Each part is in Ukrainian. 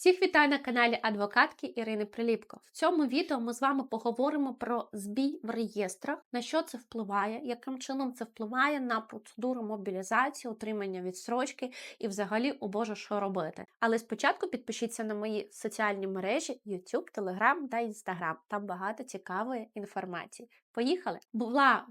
Всіх вітаю на каналі адвокатки Ірини Приліпко. В цьому відео ми з вами поговоримо про збій в реєстрах, на що це впливає, яким чином це впливає на процедуру мобілізації, отримання відстрочки і взагалі о Боже, що робити. Але спочатку підпишіться на мої соціальні мережі YouTube, Telegram та Instagram. Там багато цікавої інформації. Поїхали! Була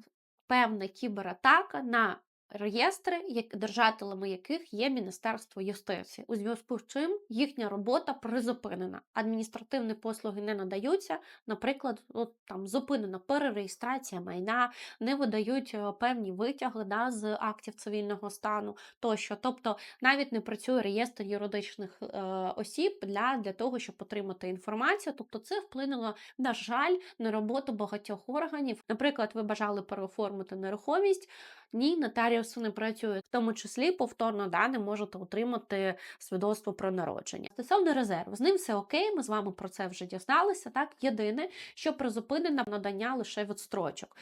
певна кібератака на реєстри, держателями яких є Міністерство юстиції, у зв'язку з чим їхня робота призупинена. Адміністративні послуги не надаються. Наприклад, от там зупинена перереєстрація майна, не видають е, певні витяги да, з актів цивільного стану тощо. Тобто навіть не працює реєстр юридичних е, осіб для, для того, щоб отримати інформацію. Тобто, це вплинуло, на жаль, на роботу багатьох органів. Наприклад, ви бажали переоформити нерухомість. Ні, нотаріуси не працюють, в тому числі повторно да, не можете отримати свідоцтво про народження. Стосовно резерву, з ним все окей, ми з вами про це вже дізналися. Так, єдине, що призупинено надання лише відстрочок.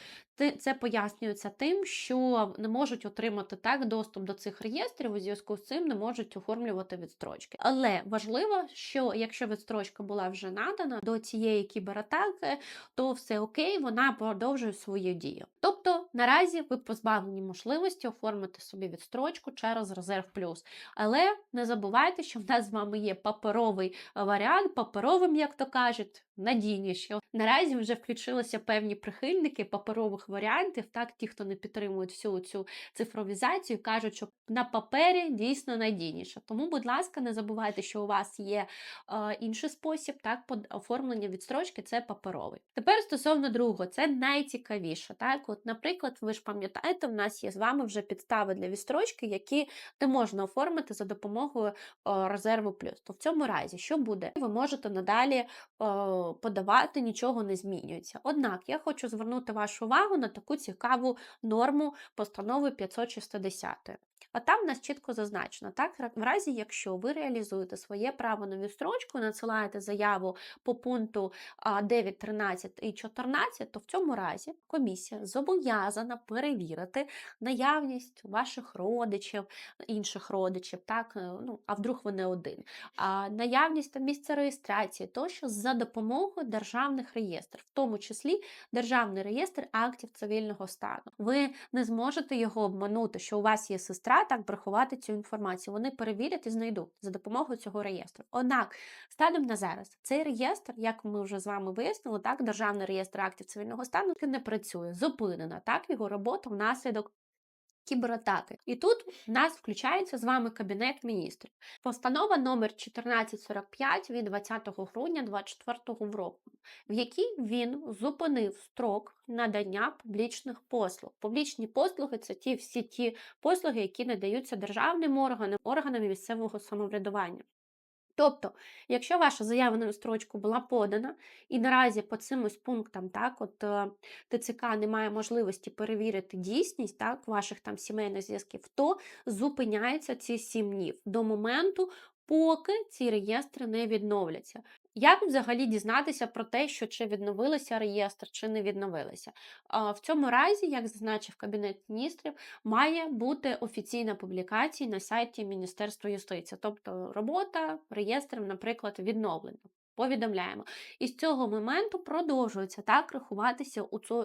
Це пояснюється тим, що не можуть отримати так доступ до цих реєстрів, у зв'язку з цим не можуть оформлювати відстрочки. Але важливо, що якщо відстрочка була вже надана до цієї кібератаки, то все окей, вона продовжує свою дію. Тобто наразі ви позбавлені можливості оформити собі відстрочку через резерв плюс. Але не забувайте, що в нас з вами є паперовий варіант, паперовим, як то кажуть, надійніші. Наразі вже включилися певні прихильники паперових варіантів. Так, ті, хто не підтримують всю цю цифровізацію, кажуть, що на папері дійсно надійніше. Тому, будь ласка, не забувайте, що у вас є е, інший спосіб, так, оформлення відстрочки це паперовий. Тепер стосовно другого, це найцікавіше. Так, от, наприклад, ви ж пам'ятаєте, в нас є з вами вже підстави для відстрочки, які не можна оформити за допомогою о, резерву плюс. То в цьому разі, що буде? Ви можете надалі о, подавати, нічого не змінюється. Однак я хочу звернути вашу увагу на таку цікаву норму постанови 560. А там в нас чітко зазначено, так, в разі, якщо ви реалізуєте своє право на відстрочку, надсилаєте заяву по пункту 9, 13 і 14, то в цьому разі комісія зобов'язана перевірити наявність ваших родичів, інших родичів, так, е, ну, а вдруг ви не один, а наявність та місця реєстрації, тощо за допомогою державних реєстрів, в тому числі державний реєстр актів цивільного стану. Ви не зможете його обманути, що у вас є сестра так приховати цю інформацію. Вони перевірять і знайдуть за допомогою цього реєстру. Однак, станом на зараз, цей реєстр, як ми вже з вами вияснили, так, Державний реєстр актів цивільного стану не працює, зупинена так його робота внаслідок кібератаки. І тут в нас включається з вами Кабінет міністрів. Постанова номер 1445 від 20 грудня 2024 року, в якій він зупинив строк надання публічних послуг. Публічні послуги це ті всі ті послуги, які надаються державним органам, органам місцевого самоврядування. Тобто, якщо ваша заява на строчку була подана, і наразі по цим пунктам так, от е, ТЦК не має можливості перевірити дійсність так, ваших там сімейних зв'язків, то зупиняються ці сім днів до моменту, поки ці реєстри не відновляться. Як взагалі дізнатися про те, що чи відновилися реєстр, чи не відновилися? В цьому разі, як зазначив Кабінет міністрів, має бути офіційна публікація на сайті Міністерства юстиції, тобто робота реєстрів, наприклад, відновлена повідомляємо. І з цього моменту продовжується так рахуватися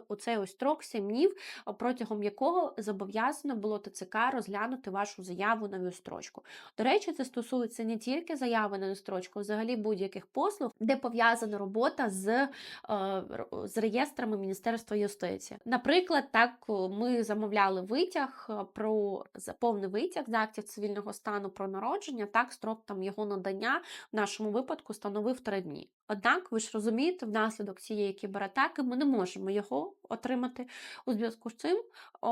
у, цей ось строк 7 днів, протягом якого зобов'язано було ТЦК розглянути вашу заяву на відстрочку. До речі, це стосується не тільки заяви на відстрочку, взагалі будь-яких послуг, де пов'язана робота з е, з реєстрами Міністерства юстиції. Наприклад, так ми замовляли витяг е, про повний витяг з актів цивільного стану про народження, так строк там його надання в нашому випадку становив 3 дні. Однак, ви ж розумієте, внаслідок цієї кібератаки ми не можемо його отримати. У зв'язку з цим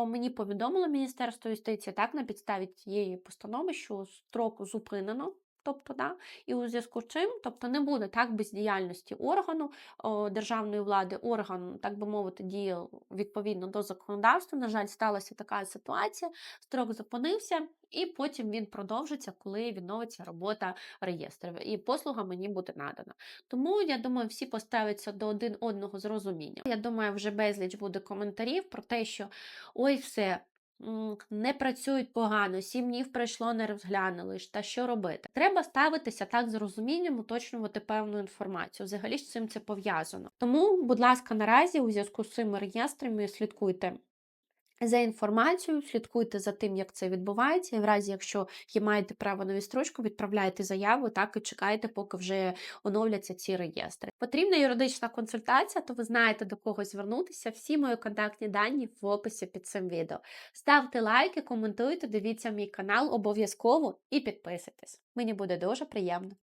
мені повідомило Міністерство юстиції так на підставі цієї постанови, що строк зупинено. Тобто, да, і у зв'язку з чим, тобто не буде так бездіяльності органу о, державної влади, орган, так би мовити, діє відповідно до законодавства. На жаль, сталася така ситуація, строк зупинився, і потім він продовжиться, коли відновиться робота реєстрів. І послуга мені буде надана. Тому я думаю, всі поставляться до один одного з розумінням. Я думаю, вже безліч буде коментарів про те, що ой, все не працюють погано, сім днів пройшло, не розглянули та що робити? Треба ставитися так з розумінням, уточнювати певну інформацію. Взагалі з цим це пов'язано. Тому, будь ласка, наразі у зв'язку з цими реєстрами слідкуйте. За інформацією, слідкуйте за тим, як це відбувається, і в разі, якщо є маєте право на відстрочку, відправляйте заяву, так і чекайте, поки вже оновляться ці реєстри. Потрібна юридична консультація, то ви знаєте до кого звернутися. Всі мої контактні дані в описі під цим відео. Ставте лайки, коментуйте, дивіться мій канал обов'язково і підписуйтесь. Мені буде дуже приємно.